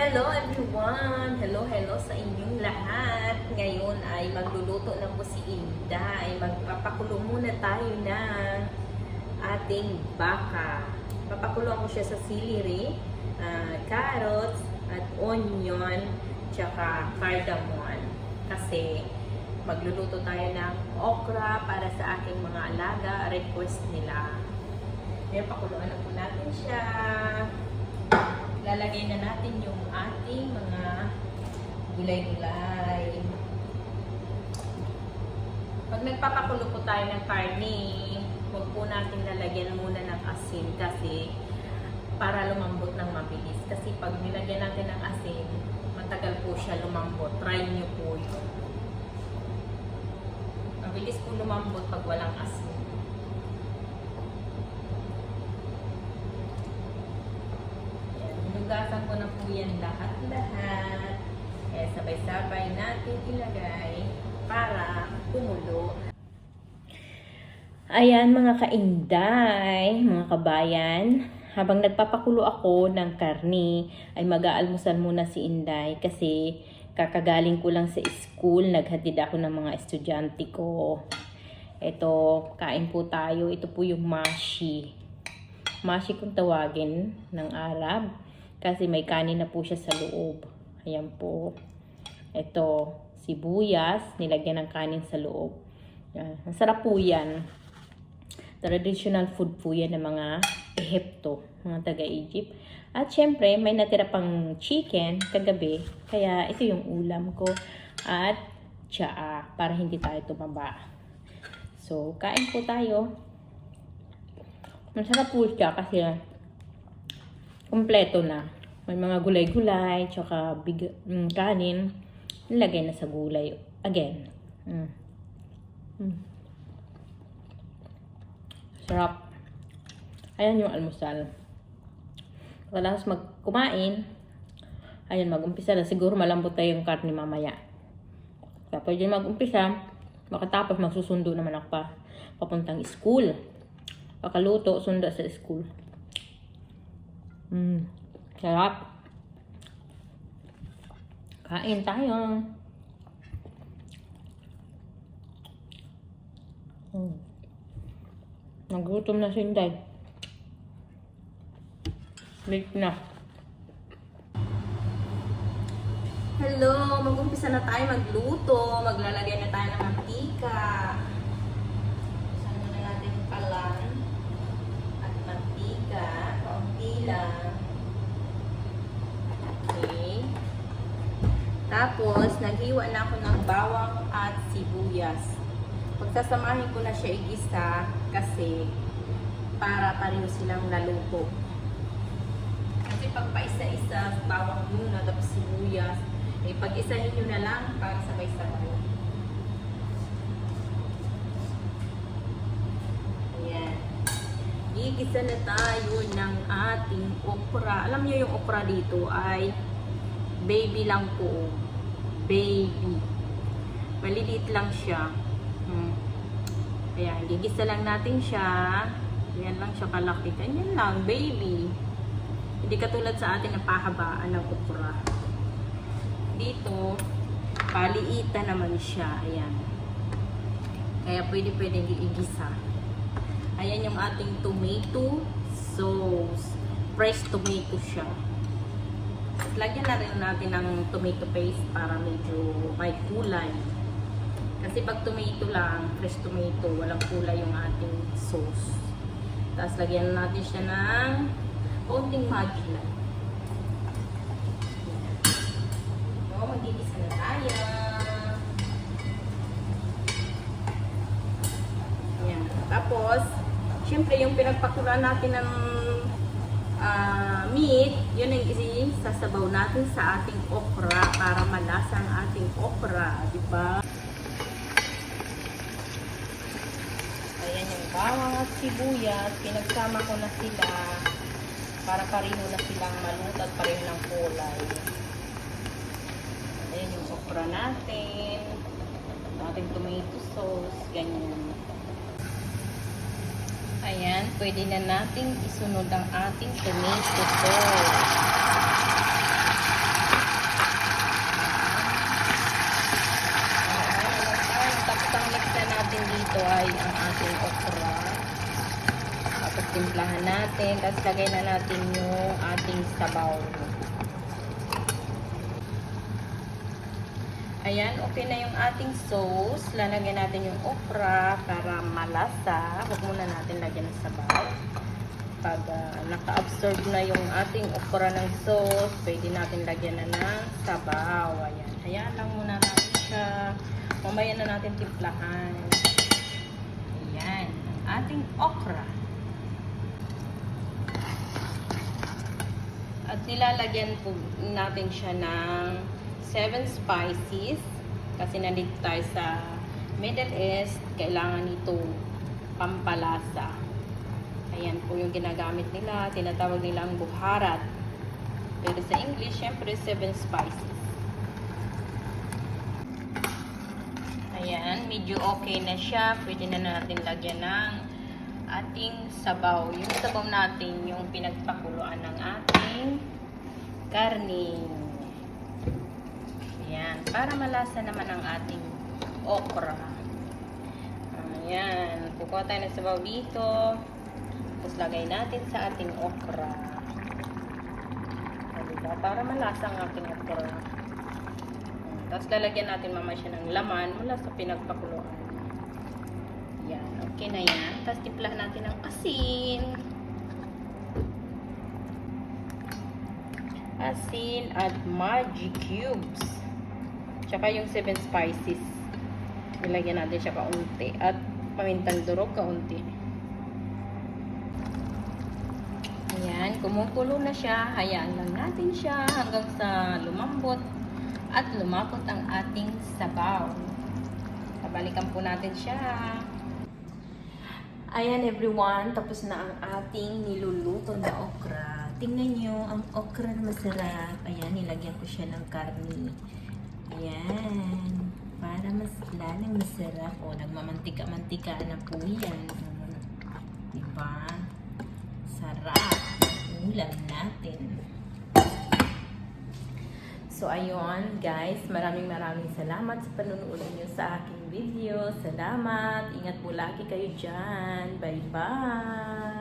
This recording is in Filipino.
Hello everyone! Hello, hello sa inyong lahat. Ngayon ay magluluto na po si Inda. Ay magpapakulo muna tayo ng ating baka. Papakuloan ko siya sa celery, ah, carrots, at onion, tsaka cardamom. Kasi magluluto tayo ng okra para sa aking mga alaga. Request nila. Ngayon, pakuluan na po natin siya lalagay na natin yung ating mga gulay-gulay. Pag nagpapakulo po tayo ng karne, huwag po natin lalagyan muna ng asin kasi para lumambot ng mabilis. Kasi pag nilagyan natin ng asin, matagal po siya lumambot. Try nyo po yun. Mabilis po lumambot pag walang asin. Yan, hinugasan ko na po yan lahat-lahat. Kaya sabay-sabay natin ilagay para kumulo. Ayan mga kainday, mga kabayan. Habang nagpapakulo ako ng karni, ay mag-aalmusal muna si Inday kasi kakagaling ko lang sa school. Naghatid ako ng mga estudyante ko. Ito, kain po tayo. Ito po yung mashi. Mashi kung tawagin ng Arab. Kasi may kanin na po siya sa loob. Ayan po. Ito, sibuyas. Nilagyan ng kanin sa loob. Yan. Ang sarap po yan. Traditional food po yan ng mga Ehipto, mga taga-Egypt. At syempre, may natira pang chicken kagabi. Kaya ito yung ulam ko. At tsaa, para hindi tayo tumaba. So, kain po tayo. Masarap po siya kasi kompleto na. May mga gulay-gulay, tsaka big, mm, kanin. Nilagay na sa gulay. Again. Mm. Mm. Sarap. Ayan yung almusal. Pagkatapos magkumain, ayan, mag-umpisa na. Siguro malambot tayo yung karne mamaya. Tapos yun mag-umpisa, makatapos magsusundo naman ako pa papuntang school. Pakaluto, sunda sa school. Mm, sarap. Kain tayo. Mm. Nagutom na si Inday. Late na. Hello! Mag-umpisa na tayo magluto. Maglalagay na tayo ng mantika. Saan muna natin yung kalan at mantika. Kaunti lang. Okay. Tapos, naghiwa na ako ng bawang at sibuyas. Pagsasamahin ko na siya igisa kasi para pareho silang naluto. Kasi pag paisa-isa, bawang muna, tapos sibuyas, eh pag-isahin nyo na lang para sabay-sabay. Gigisa na tayo ng ating okra. Alam niyo yung okra dito ay baby lang po. Baby. Maliliit lang siya. Hmm. Ayan, gigisa lang natin siya. Ayan lang siya kalaki. Ganyan lang, baby. Hindi katulad sa atin na pahabaan ng okra. Dito, paliita naman siya. Ayan. Kaya pwede pwede igisa. Ayan yung ating tomato sauce. Fresh tomato siya. At lagyan na rin natin ng tomato paste para medyo may kulay. Kasi pag tomato lang, fresh tomato, walang kulay yung ating sauce. Tapos lagyan natin siya ng konting lang. So, magigisa na tayo. Ayan. Tapos, syempre yung pinagpakulaan natin ng ah, meat, yun ang isasabaw natin sa ating okra para malasa ang ating okra, di ba? Ayan yung bawang at sibuyas, pinagsama ko na sila para pareho na silang maluto at pareho ng kulay. Ayan yung okra natin, ating tomato sauce, ganyan. Ayan, pwede na natin isunod ang ating tomato sauce. Tapos na natin dito ay ang ating okra. Tapos timplahan natin. Tapos lagay na natin yung ating sabaw. Ayan, okay na yung ating sauce. Lalagyan natin yung okra para malasa. Huwag muna natin lagyan ng sabaw. Pag ah, naka-absorb na yung ating okra ng sauce, pwede natin lagyan na ng sabaw. Ayan, ayan lang muna natin siya. Mamaya na natin timplahan. Ayan, ating okra. At nilalagyan po natin siya ng 7 spices. Kasi nandito tayo sa Middle East, kailangan nito pampalasa. Ayan po yung ginagamit nila. Tinatawag nilang buharat. Pero sa English, syempre 7 spices. Ayan, medyo okay na siya. Pwede na natin lagyan ng ating sabaw. Yung sabaw natin, yung pinagpakuluan ng ating karne. Ayan, para malasa naman ang ating okra. Ayan, kukuha tayo ng sabaw dito. Tapos lagay natin sa ating okra. O, diba? Para malasa ang ating okra. Tapos lalagyan natin mamaya siya ng laman mula sa pinagpakuluan. Yan, okay na yan. Tapos timplahan natin ng asin. Asin at magic cubes. Tsaka yung 7 spices. Nilagyan natin siya kaunti. At pamintang durog kaunti. Ayan, kumukulo na siya. Hayaan lang natin siya hanggang sa lumambot at lumapot ang ating sabaw. Babalikan po natin siya. Ayan everyone, tapos na ang ating niluluto na okra. Tingnan nyo, ang okra na masarap. Ayan, nilagyan ko siya ng karni. Ayan, para mas lalong masarap. O, nagmamantika-mantika na po yan. Diba? Sarap. Ulam natin. So, ayun, guys. Maraming maraming salamat sa panunood niyo sa aking video. Salamat. Ingat po lagi kayo dyan. Bye-bye.